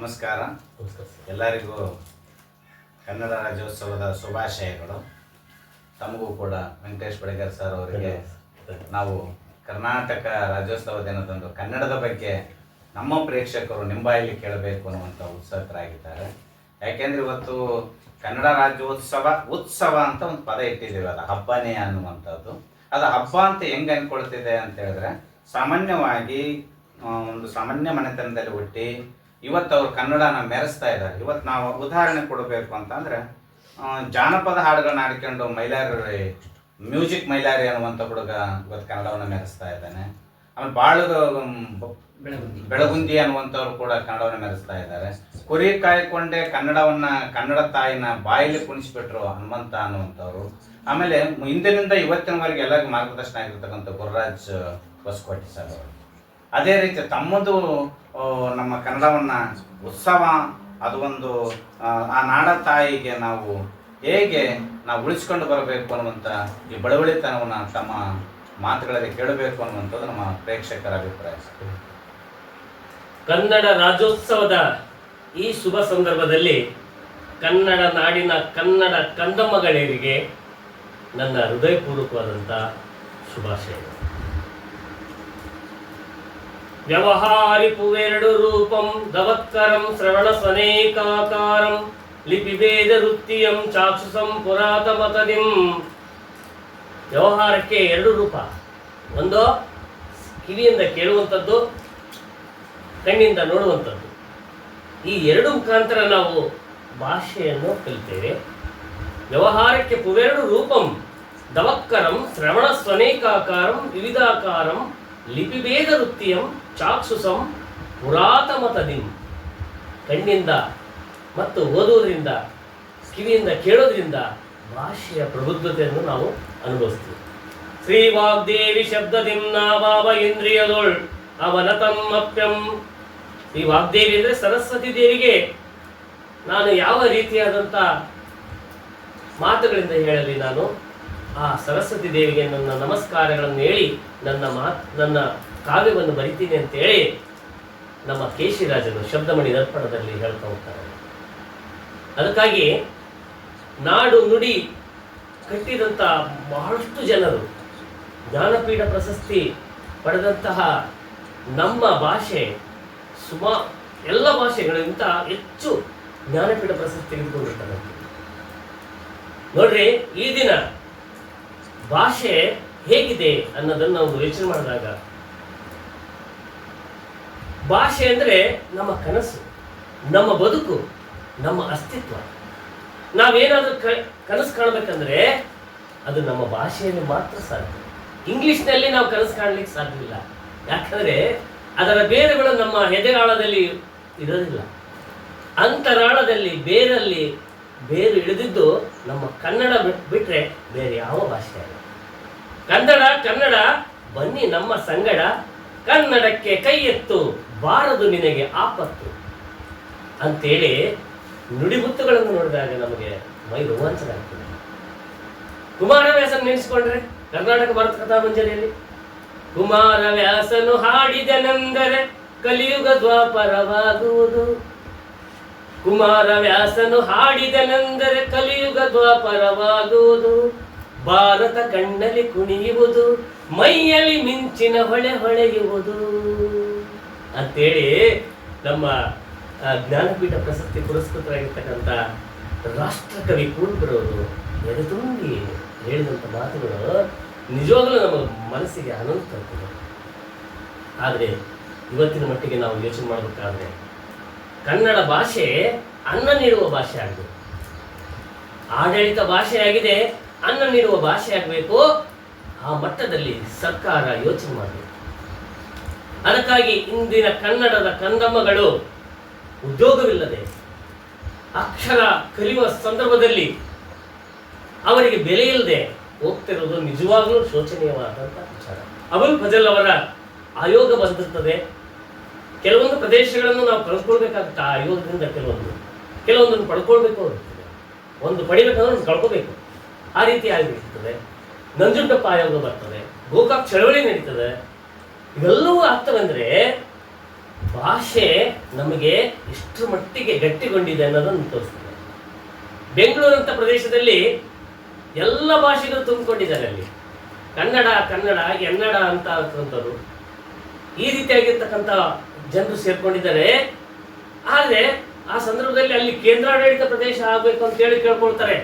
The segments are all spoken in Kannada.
ನಮಸ್ಕಾರ. ಎಲ್ಲರಿಗೂ ಕನ್ನಡ ರಾಜ್ಯೋತ್ಸವದ ಶುಭಾಶಯಗಳು. ತಮಗೂ ಕೂಡ ವೆಂಕಟೇಶ್ ಬಡಿಗರ್ ಸರ್ ಅವರಿಗೆ. ನಾವು ಕರ್ನಾಟಕ ರಾಜ್ಯೋತ್ಸವ ದಿನದಂದು ಕನ್ನಡದ ಬಗ್ಗೆ ನಮ್ಮ ಪ್ರೇಕ್ಷಕರು ನಿಂಬಾಯಲ್ಲಿ ಕೇಳಬೇಕು ಅನ್ನುವಂಥ ಉತ್ಸುಕರಾಗಿದ್ದಾರೆ. ಯಾಕೆಂದ್ರೆ ಇವತ್ತು ಕನ್ನಡ ರಾಜ್ಯೋತ್ಸವ ಉತ್ಸವ ಅಂತ ಒಂದು ಪದ ಇಟ್ಟಿದ್ದೀವಿ. ಅದು ಹಬ್ಬನೇ ಅನ್ನುವಂಥದ್ದು. ಅದು ಹಬ್ಬ ಅಂತ ಹೆಂಗೆ ಅನ್ಕೊಳ್ತಿದೆ ಅಂತ ಹೇಳಿದ್ರೆ ಸಾಮಾನ್ಯವಾಗಿ ಒಂದು ಸಾಮಾನ್ಯ ಮನೆತನದಲ್ಲಿ ಹುಟ್ಟಿ ಇವತ್ತು ಅವ್ರು ಕನ್ನಡನ ಮೆರೆಸ್ತಾ ಇದ್ದಾರೆ. ಇವತ್ತು ನಾವು ಉದಾಹರಣೆ ಕೊಡಬೇಕು ಅಂತಂದ್ರೆ ಜಾನಪದ ಹಾಡುಗಳನ್ನ ಹಾಡ್ಕೊಂಡು ಮೈಲಾರಿ ಮ್ಯೂಸಿಕ್ ಮೈಲಾರಿ ಅನ್ನುವಂಥ ಹುಡುಗ ಇವತ್ತು ಕನ್ನಡವನ್ನು ಮೆರೆಸ್ತಾ ಇದ್ದಾನೆ. ಆಮೇಲೆ ಬಾಳು ಬೆಳಗುಂದಿ. ಅನ್ನುವಂಥವ್ರು ಕೂಡ ಕನ್ನಡವನ್ನು ಮೆರೆಸ್ತಾ ಇದ್ದಾರೆ. ಕುರಿ ಕಾಯ್ಕೊಂಡೆ ಕನ್ನಡವನ್ನ ಕನ್ನಡ ತಾಯಿನ ಬಾಯಲ್ಲಿ ಕುಣಿಸ್ಬಿಟ್ರು ಹನುಮಂತ ಅನ್ನುವಂಥವ್ರು. ಆಮೇಲೆ ಹಿಂದಿನಿಂದ ಇವತ್ತಿನವರೆಗೆ ಎಲ್ಲರಿಗೂ ಮಾರ್ಗದರ್ಶನ ಆಗಿರ್ತಕ್ಕಂಥ ಗುರುರಾಜ್ ಹೊಸಕೋಟೆ ಸರ್ ಅವರು. ಅದೇ ರೀತಿ ತಮ್ಮದು ನಮ್ಮ ಕನ್ನಡವನ್ನ ಉತ್ಸವ ಅದು ಒಂದು ಆ, ನಾಡ ತಾಯಿಗೆ ನಾವು ಹೇಗೆ ನಾವು ಉಳಿಸ್ಕೊಂಡು ಬರಬೇಕು ಅನ್ನುವಂಥ ಈ ಬಡವಳಿತನವನ್ನು ತಮ್ಮ ಮಾತುಗಳಲ್ಲಿ ಕೇಳಬೇಕು ಅನ್ನುವಂಥದ್ದು ನಮ್ಮ ಪ್ರೇಕ್ಷಕರ ಅಭಿಪ್ರಾಯ. ಕನ್ನಡ ರಾಜ್ಯೋತ್ಸವದ ಈ ಶುಭ ಸಂದರ್ಭದಲ್ಲಿ ಕನ್ನಡ ನಾಡಿನ ಕನ್ನಡ ಕಂದಮ್ಮಗಳಿಗೆ ನನ್ನ ಹೃದಯಪೂರ್ವಕವಾದಂಥ ಶುಭಾಶಯಗಳು. ವ್ಯವಹಾರಿಪುವೆರಡು ರೂಪಂ ದವತ್ಕರಂ ಶ್ರವಣ ಸ್ವನೇಕಾಕಾರಂ ಲಿಪಿಭೇದ ವೃತ್ತಿಯಂ ಚಾಕ್ಷುಸಂ ಪುರಾತಮತದಿಂ ವ್ಯವಹಾರಕ್ಕೆ ಎರಡು ರೂಪ. ಒಂದು ಕಿವಿಯಿಂದ ಕೇಳುವಂಥದ್ದು, ಕಣ್ಣಿಂದ ನೋಡುವಂಥದ್ದು. ಈ ಎರಡು ಮುಖಾಂತರ ನಾವು ಭಾಷೆಯನ್ನು ಕಲಿತೇವೆ. ವ್ಯವಹಾರಕ್ಕೆ ಪುವೆರಡು ರೂಪಂ ದವಕ್ಕರಂ ಶ್ರವಣ ಸ್ವನೇಕಾಕಾರಂ ವಿವಿಧಾಕಾರಂ ಲಿಪಿಭೇದ ವೃತ್ತಿಯಂ ಚಾಕ್ಷುಸಂ ಪುರಾತಮತದಿಂ. ಕಣ್ಣಿಂದ ಮತ್ತು ಓದುವುದರಿಂದ, ಕಿವಿಯಿಂದ ಕೇಳೋದ್ರಿಂದ ಭಾಷೆಯ ಪ್ರಬುದ್ಧತೆಯನ್ನು ನಾವು ಅನುಭವಿಸ್ತೀವಿ. ಶ್ರೀ ವಾಗ್ದೇವಿ ಶಬ್ದದಿಂ ನಾವಾವ ಇಂದ್ರಿಯದೊಳ್ ಅವನತಮ್ಮಪ್ಯಂ ಈ ವಾಗ್ದೇವಿ ಅಂದರೆ ಸರಸ್ವತಿ ದೇವಿಗೆ ನಾನು ಯಾವ ರೀತಿಯಾದಂಥ ಮಾತುಗಳಿಂದ ಹೇಳಲಿ ನಾನು? ಆ ಸರಸ್ವತಿ ದೇವಿಗೆ ನನ್ನ ನಮಸ್ಕಾರಗಳನ್ನು ಹೇಳಿ ನನ್ನ ಮಾತ್, ನನ್ನ ಕಾವ್ಯವನ್ನು ಬರಿತೀನಿ ಅಂತೇಳಿ ನಮ್ಮ ಕೇಶಿರಾಜರು ಶಬ್ದಮಣಿ ದರ್ಪಣದಲ್ಲಿ ಹೇಳ್ತಾ ಹೋಗ್ತಾರೆ. ಅದಕ್ಕಾಗಿ ನಾಡು ನುಡಿ ಕಟ್ಟಿದಂಥ ಬಹಳಷ್ಟು ಜನರು, ಜ್ಞಾನಪೀಠ ಪ್ರಶಸ್ತಿ ಪಡೆದಂತಹ ನಮ್ಮ ಭಾಷೆ, ಸುಮಾ, ಎಲ್ಲ ಭಾಷೆಗಳಿಗಿಂತ ಹೆಚ್ಚು ಜ್ಞಾನಪೀಠ ಪ್ರಶಸ್ತಿ ತೆಗೆದುಕೊಂಡಿರ್ತಾರೆ ನೋಡ್ರಿ, ಈ ದಿನ ಭಾಷೆ ಹೇಗಿದೆ ಅನ್ನೋದನ್ನು ನಾವು ಯೋಚನೆ ಮಾಡಿದಾಗ, ಭಾಷೆ ಅಂದರೆ ನಮ್ಮ ಕನಸು, ನಮ್ಮ ಬದುಕು, ನಮ್ಮ ಅಸ್ತಿತ್ವ. ನಾವೇನಾದ್ರೂ ಕನಸು ಕಾಣಬೇಕಂದ್ರೆ ಅದು ನಮ್ಮ ಭಾಷೆಯಲ್ಲಿ ಮಾತ್ರ ಸಾಧ್ಯ. ಇಂಗ್ಲಿಷ್ನಲ್ಲಿ ನಾವು ಕನಸು ಕಾಣಲಿಕ್ಕೆ ಸಾಧ್ಯವಿಲ್ಲ. ಯಾಕಂದ್ರೆ ಅದರ ಬೇರುಗಳು ನಮ್ಮ ಎದೆಗಾಳದಲ್ಲಿ ಇರೋದಿಲ್ಲ. ಅಂತರಾಳದಲ್ಲಿ, ಬೇರಲ್ಲಿ ಬೇರು ಇಳಿದಿದ್ದು ನಮ್ಮ ಕನ್ನಡ ಬಿಟ್- ಬಿಟ್ರೆ ಬೇರೆ ಯಾವ ಭಾಷೆ ಅಲ್ಲ. ಕನ್ನಡ ಕನ್ನಡ, ಬನ್ನಿ ನಮ್ಮ ಸಂಗಡ. ಕನ್ನಡಕ್ಕೆ ಕೈ ಎತ್ತು, ಬಾರದು ನಿನಗೆ ಆಪತ್ತು. ಅಂತೇಳಿ ನುಡಿಮುತ್ತುಗಳನ್ನು ನೋಡಿದಾಗ ನಮಗೆ ಮೈ ರೋಮಾಂಚನ ಆಗ್ತದೆ ಕುಮಾರವ್ಯಾಸನ್ ನೆನೆಸ್ಕೊಂಡ್ರೆ ಕರ್ನಾಟಕ ಭಾರತ ಕಥಾಮಂಜರಿಯಲ್ಲಿ ಕುಮಾರವ್ಯಾಸನು ಹಾಡಿದನೆಂದರೆ ಕಲಿಯುಗ ದ್ವಾಪರವಾಗುವುದು. ಕುಮಾರವ್ಯಾಸನು ಹಾಡಿದನೆಂದರೆ ಕಲಿಯುಗ ದ್ವಾಪರವಾಗುವುದು. ಭಾರತ ಕಣ್ಣಲ್ಲಿ ಕುಣಿಯುವುದು, ಮೈಯಲ್ಲಿ ಮಿಂಚಿನ ಹೊಳೆ ಹೊಳೆಯುವುದು. ಅಂತೇಳಿ ನಮ್ಮ ಜ್ಞಾನಪೀಠ ಪ್ರಶಸ್ತಿ ಪುರಸ್ಕೃತರಾಗಿರ್ತಕ್ಕಂಥ ರಾಷ್ಟ್ರಕವಿ ಕುರುಬರವರು ಎದೆ ತುಂಬಿ ಹೇಳಿದಂಥ ಮಾತುಗಳು ನಿಜವಾಗಲೂ ನಮ್ಮ ಮನಸ್ಸಿಗೆ ಆನಂದ ತರ್ತದೆ ಆದರೆ ಇವತ್ತಿನ ಮಟ್ಟಿಗೆ ನಾವು ಯೋಚನೆ ಮಾಡಬೇಕಾದ್ರೆ ಕನ್ನಡ ಭಾಷೆ ಅನ್ನ ನೀಡುವ ಭಾಷೆ ಆಗಿದೆ. ಆಡಳಿತ ಭಾಷೆಯಾಗಿದೆ ಅನ್ನ ನೀಡುವ ಭಾಷೆ ಆಗಬೇಕು. ಆ ಮಟ್ಟದಲ್ಲಿ ಸರ್ಕಾರ ಯೋಚನೆ ಮಾಡಬೇಕು. ಅದಕ್ಕಾಗಿ ಇಂದಿನ ಕನ್ನಡದ ಕಂದಮ್ಮಗಳು ಉದ್ಯೋಗವಿಲ್ಲದೆ ಅಕ್ಷರ ಕಲಿಯುವ ಸಂದರ್ಭದಲ್ಲಿ ಅವರಿಗೆ ಬೆಲೆ ಇಲ್ಲದೆ ಹೋಗ್ತಿರೋದು ನಿಜವಾಗ್ಲೂ ಶೋಚನೀಯವಾದಂಥ ವಿಚಾರ. ಅಬುಲ್ ಫಜಲ್ ಅವರ ಆಯೋಗ ಬಂದಿರ್ತದೆ. ಕೆಲವೊಂದು ಪ್ರದೇಶಗಳನ್ನು ನಾವು ಕಳ್ಕೊಳ್ಬೇಕಾಗುತ್ತೆ. ಆ ಆಯೋಗದಿಂದ ಕೆಲವೊಂದು, ಕೆಲವೊಂದನ್ನು ಪಡ್ಕೊಳ್ಬೇಕು ಒಂದು ಪಡಿಬೇಕಂದ್ರೆ ಕಳ್ಕೋಬೇಕು. ಆ ರೀತಿ ಆಗಿರ್ತದೆ ನಂಜುಂಡಪ್ಪ ಆಯೋಗ ಬರ್ತದೆ. ಗೋಕಾಕ್ ಚಳವಳಿ ನಡೀತದೆ. ಇವೆಲ್ಲವೂ ಆಗ್ತವೆಂದ್ರೆ ಭಾಷೆ ನಮಗೆ ಎಷ್ಟು ಮಟ್ಟಿಗೆ ಗಟ್ಟಿಗೊಂಡಿದೆ ಅನ್ನೋದನ್ನು ತೋರಿಸ್ತದೆ. ಬೆಂಗಳೂರಂಥ ಪ್ರದೇಶದಲ್ಲಿ ಎಲ್ಲ ಭಾಷೆಗಳು ತುಂಬಿಕೊಂಡಿದ್ದಾರೆ ಅಲ್ಲಿ. ಕನ್ನಡ ಕನ್ನಡ ಎನ್ನಡ ಅಂತ ಅಂತವರು ಈ ರೀತಿಯಾಗಿರ್ತಕ್ಕಂಥ ಜನರು ಸೇರ್ಕೊಂಡಿದ್ದಾರೆ. ಆದರೆ ಆ ಸಂದರ್ಭದಲ್ಲಿ ಅಲ್ಲಿ ಕೇಂದ್ರಾಡಳಿತ ಪ್ರದೇಶ ಆಗಬೇಕು ಅಂತ ಹೇಳಿ ಕೇಳ್ಕೊಳ್ತಾರೆ.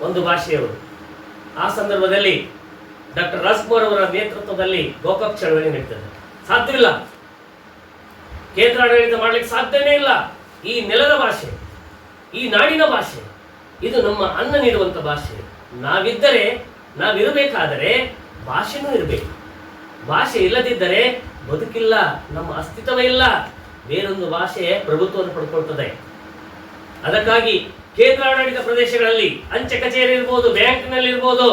ಒಂದು ಭಾಷೆಯವರು. ಆ ಸಂದರ್ಭದಲ್ಲಿ ಡಾಕ್ಟರ್ ರಾಜ್ಕುಮಾರ್ ಅವರ ನೇತೃತ್ವದಲ್ಲಿ ಗೋಕಾಕ್ ಚಳವಳಿ ನಡೀತದೆ. ಸಾಧ್ಯವಿಲ್ಲ ಕೇಂದ್ರಾಡಳಿತ ಮಾಡಲಿಕ್ಕೆ ಸಾಧ್ಯನೇ ಇಲ್ಲ. ಈ ನೆಲದ ಭಾಷೆ, ಈ ನಾಡಿನ ಭಾಷೆ, ಇದು ನಮ್ಮ ಅನ್ನ ನೀಡುವಂಥ ಭಾಷೆ. ನಾವಿದ್ದರೆ, ನಾವಿರಬೇಕಾದರೆ ಭಾಷೆನೂ ಇರಬೇಕು. ಭಾಷೆ ಇಲ್ಲದಿದ್ದರೆ ಬದುಕಿಲ್ಲ, ನಮ್ಮ ಅಸ್ತಿತ್ವವೇ ಇಲ್ಲ. ಬೇರೊಂದು ಭಾಷೆ ಪ್ರಭುತ್ವವನ್ನು ಪಡ್ಕೊಳ್ತದೆ. ಅದಕ್ಕಾಗಿ ಕೇಂದ್ರಾಡಳಿತ ಪ್ರದೇಶಗಳಲ್ಲಿ ಅಂಚೆ ಕಚೇರಿ ಇರ್ಬೋದು, ಬ್ಯಾಂಕ್ನಲ್ಲಿ ಇರ್ಬೋದು,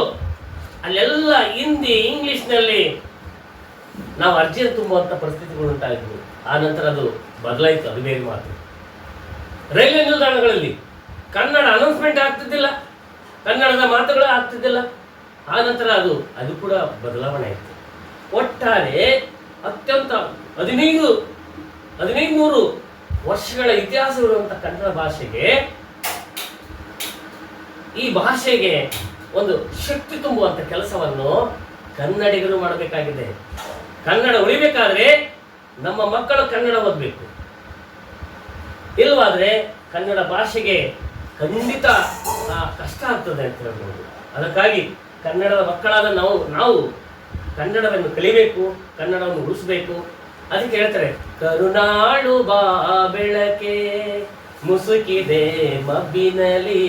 ಅಲ್ಲೆಲ್ಲ ಹಿಂದಿ, ಇಂಗ್ಲಿಷ್ನಲ್ಲಿ ನಾವು ಅರ್ಜಿಯನ್ನು ತುಂಬುವಂಥ ಪರಿಸ್ಥಿತಿಗಳು ಉಂಟಾಗಿದ್ವು ಆ ನಂತರ ಅದು ಬದಲಾಯಿತು, ಅದು ಬೇರೆ ಮಾತು. ರೈಲ್ವೆ ನಿಲ್ದಾಣಗಳಲ್ಲಿ ಕನ್ನಡ ಅನೌನ್ಸ್ಮೆಂಟ್ ಆಗ್ತಿದ್ದಿಲ್ಲ, ಕನ್ನಡದ ಮಾತುಗಳು ಆಗ್ತಿದ್ದಿಲ್ಲ. ಆ ನಂತರ ಅದು ಅದು ಕೂಡ ಬದಲಾವಣೆ ಆಯಿತು. ಒಟ್ಟಾರೆ ಅತ್ಯಂತ ಹದಿನೈದು ಹದಿನೈದು ನೂರು ವರ್ಷಗಳ ಇತಿಹಾಸವಿರುವಂಥ ಕನ್ನಡ ಭಾಷೆಗೆ ಈ ಭಾಷೆಗೆ ಒಂದು ಶಕ್ತಿ ತುಂಬುವಂಥ ಕೆಲಸವನ್ನು ಕನ್ನಡಿಗರು ಮಾಡಬೇಕಾಗಿದೆ. ಕನ್ನಡ ಉಳಿಬೇಕಾದ್ರೆ ನಮ್ಮ ಮಕ್ಕಳು ಕನ್ನಡ ಓದಬೇಕು. ಇಲ್ವಾದ್ರೆ ಕನ್ನಡ ಭಾಷೆಗೆ ಖಂಡಿತ ಕಷ್ಟ ಆಗ್ತದೆ ಅಂತ ಹೇಳ್ಬೋದು. ಅದಕ್ಕಾಗಿ ಕನ್ನಡದ ಮಕ್ಕಳಾದ ನಾವು ನಾವು ಕನ್ನಡವನ್ನು ಕಲಿಬೇಕು, ಕನ್ನಡವನ್ನು ಉಳಿಸ್ಬೇಕು. ಅದಕ್ಕೆ ಹೇಳ್ತಾರೆ, ಕರುನಾಳು ಬಾ ಬೆಳಕೆ, ಮುಸುಕಿದೆ ಮಬ್ಬಿನಲಿ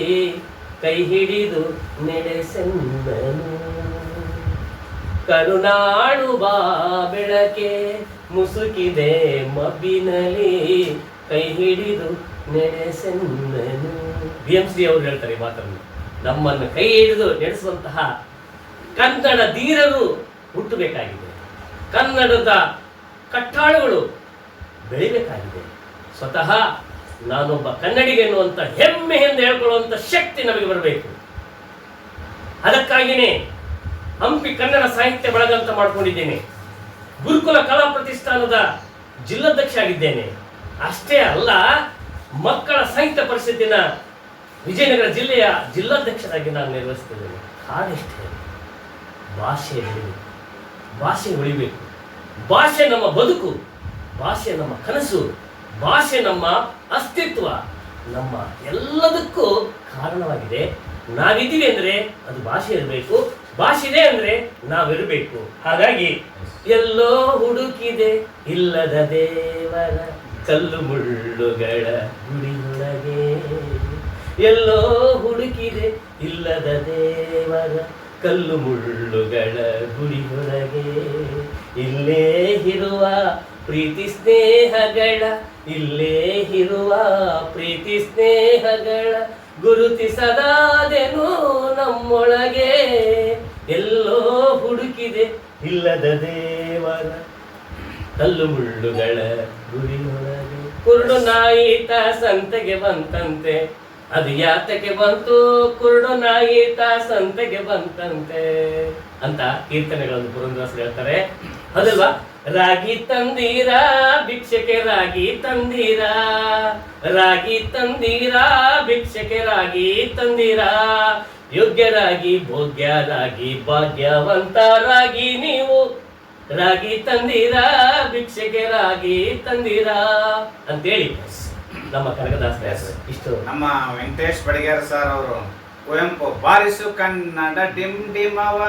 ಕೈ ಹಿಡಿದು ನಡೆಸೆಂದನು ಕರುನಾಳು ಬಾ ಬೆಳಕೆ ಮುಸುಕಿದೆ ಮಬ್ಬಿನಲ್ಲಿ. ಕೈ ಹಿಡಿದು ನಡೆಸೆಂದನು ಬಿ ಎಂ ಸಿ ಅವರು ಹೇಳ್ತಾರೆ ಮಾತನ್ನು. ನಮ್ಮನ್ನು ಕೈ ಹಿಡಿದು ನಡೆಸುವಂತಹ ಕನ್ನಡ ಧೀರರು ಹುಟ್ಟಬೇಕಾಗಿದೆ. ಕನ್ನಡದ ಕಟ್ಟಾಳುಗಳು ಬೆಳಿಬೇಕಾಗಿದೆ. ಸ್ವತಃ ನಾನೊಬ್ಬ ಕನ್ನಡಿಗ ಎನ್ನುವಂಥ ಹೆಮ್ಮೆಯಿಂದ ಹೇಳ್ಕೊಳ್ಳುವಂಥ ಶಕ್ತಿ ನಮಗೆ ಬರಬೇಕು. ಅದಕ್ಕಾಗಿಯೇ ಹಂಪಿ ಕನ್ನಡ ಸಾಹಿತ್ಯ ಬಳಗ ಅಂತ ಮಾಡ್ಕೊಂಡಿದ್ದೇನೆ. ಗುರುಕುಲ ಕಲಾ ಪ್ರತಿಷ್ಠಾನದ ಜಿಲ್ಲಾಧ್ಯಕ್ಷ ಆಗಿದ್ದೇನೆ. ಅಷ್ಟೇ ಅಲ್ಲ, ಮಕ್ಕಳ ಸಾಹಿತ್ಯ ಪರಿಷತ್ತಿನ ವಿಜಯನಗರ ಜಿಲ್ಲೆಯ ಜಿಲ್ಲಾಧ್ಯಕ್ಷರಾಗಿ ನಾನು ನಿರ್ವಹಿಸ್ತಿದ್ದೇನೆ ಹಾಗೆಷ್ಟೇ ಭಾಷೆ ಬೆಳಿಬೇಕು ಭಾಷೆ ಉಳಿಬೇಕು. ಭಾಷೆ ನಮ್ಮ ಬದುಕು. ಭಾಷೆ ನಮ್ಮ ಕನಸು. ಭಾಷೆ ನಮ್ಮ ಅಸ್ತಿತ್ವ. ನಮ್ಮ ಎಲ್ಲದಕ್ಕೂ ಕಾರಣವಾಗಿದೆ. ನಾವಿದ್ದೀವಿ ಅಂದ್ರೆ ಅದು ಭಾಷೆ ಇರಬೇಕು. ಭಾಷೆ ಇದೆ ಅಂದ್ರೆ ನಾವಿರಬೇಕು. ಹಾಗಾಗಿ ಎಲ್ಲೋ ಹುಡುಕಿದೆ ಇಲ್ಲದ ದೇವರ ಕಲ್ಲು ಮುಳ್ಳುಗಳ ಗುಡಿಯೊಳಗೆ. ಎಲ್ಲೋ ಹುಡುಕಿದೆ ಇಲ್ಲದ ದೇವರ ಕಲ್ಲು ಮುಳ್ಳುಗಳ ಗುಡಿಯೊಳಗೆ. ಇಲ್ಲೇ ಇರುವ ಪ್ರೀತಿ ಸ್ನೇಹಗಳ, ಇಲ್ಲೇ ಇರುವ ಪ್ರೀತಿ ಸ್ನೇಹಗಳ ಗುರುತಿಸದಾದೆನು ನಮ್ಮೊಳಗೆ. ಎಲ್ಲೋ ಹುಡುಕಿದೆ ಇಲ್ಲದ ದೇವರ ಕಲ್ಲು ಮುಳ್ಳುಗಳ ಗುರಿಯೊಳಗೆ. ಕುರುಡು ನಾಯಿತ ಸಂತೆಗೆ ಬಂತಂತೆ, ಅದು ಯಾತಕ್ಕೆ ಬಂತು? ಕುರುಡು ನಾಯಿತ ಸಂತೆಗೆ ಬಂತಂತೆ ಅಂತ ಕೀರ್ತನೆಗಳನ್ನು ಪುರಂದರಸರು ಹೇಳ್ತಾರೆ. ಅದಲ್ವಾ ರಾಗಿ ತಂದೀರಾ ಭಿಕ್ಷಕ್ಕೆ ರಾಗಿ ತಂದೀರಾ. ರಾಗಿ ತಂದೀರಾ ಭಿಕ್ಷಕ್ಕೆ ರಾಗಿ ತಂದೀರಾ. ಯೋಗ್ಯರಾಗಿ, ಭೋಗ್ಯರಾಗಿ ಭಾಗ್ಯವಂತರಾಗಿ ನೀವು. ರಾಗಿ ತಂದೀರಾ, ಭಿಕ್ಷೆಗೆ ರಾಗಿ ತಂದೀರಾ. ಅಂತೇಳಿ ನಮ್ಮ ಕನಕದಾಸ ಇಷ್ಟು. ನಮ್ಮ ವೆಂಕಟೇಶ್ ಬಡಿಗೇರ್ ಸರ್ ಅವರು. ಕುವೆಂಪು ಬಾರಿಸು ಕನ್ನಡ ಡಿಮ್ ಡಿಮವ,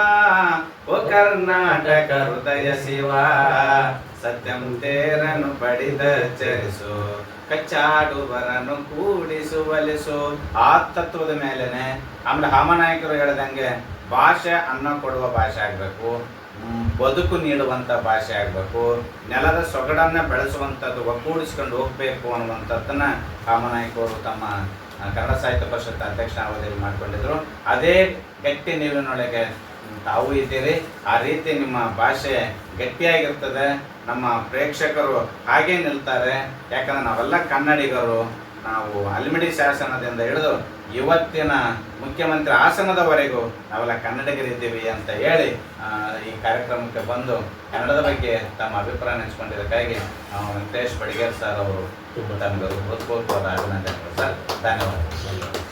ಓ ಕರ್ನಾಟಕ ಹೃದಯ ಶಿವ. ಸತ್ಯಂ ತೇರನು ಪಡಿದ ಚರಿಸು ಕಚ್ಚಾಡುವರನ್ನು ಕೂಡಿಸು ಒಲಿಸು. ಆ ತತ್ವದ ಮೇಲೆನೆ ಆಮೇಲೆ ಹಾಮನಾಯಕರು ಹೇಳ್ದಂಗೆ ಭಾಷೆ ಅನ್ನ ಕೊಡುವ ಭಾಷೆ ಆಗಬೇಕು ಬದುಕು ನೀಡುವಂಥ ಭಾಷೆ ಆಗಬೇಕು, ನೆಲದ ಸೊಗಡನ್ನ ಬೆಳೆಸುವಂಥದ್ದು ಒಗ್ಗೂಡಿಸ್ಕೊಂಡು ಹೋಗಬೇಕು ಅನ್ನುವಂಥದ್ದನ್ನ ಕಾಮನಾಯಕರು ತಮ್ಮ ಕನ್ನಡ ಸಾಹಿತ್ಯ ಪರಿಷತ್ ಅಧ್ಯಕ್ಷ ಅವಧಿಯಲ್ಲಿ ಮಾಡಿಕೊಂಡಿದ್ರು. ಅದೇ ಗಟ್ಟಿ ನೀರಿನೊಳಗೆ ತಾವು ಇದ್ದೀರಿ. ಆ ರೀತಿ ನಿಮ್ಮ ಭಾಷೆ ಗಟ್ಟಿಯಾಗಿರ್ತದೆ. ನಮ್ಮ ಪ್ರೇಕ್ಷಕರು ಹಾಗೇ ನಿಲ್ತಾರೆ. ಯಾಕಂದ್ರೆ ನಾವೆಲ್ಲ ಕನ್ನಡಿಗರು. ನಾವು ಅಲ್ಮಿಡಿ ಶಾಸನದಿಂದ ಹಿಡಿದು ಇವತ್ತಿನ ಮುಖ್ಯಮಂತ್ರಿ ಆಸನದವರೆಗೂ ನಾವೆಲ್ಲ ಕನ್ನಡಿಗರಿದ್ದೀವಿ ಅಂತ ಹೇಳಿ ಈ ಕಾರ್ಯಕ್ರಮಕ್ಕೆ ಬಂದು ಕನ್ನಡದ ಬಗ್ಗೆ ತಮ್ಮ ಅಭಿಪ್ರಾಯ ನೆಚ್ಕೊಂಡಿದ್ದಕ್ಕಾಗಿ ವೆಂಕಟೇಶ್ ಬಡಿಗೇರ್ ಸರ್ ಅವರು శుభతంలో కోరుకోవాలనుకున్నాను సార్ ధన్యవాదాలు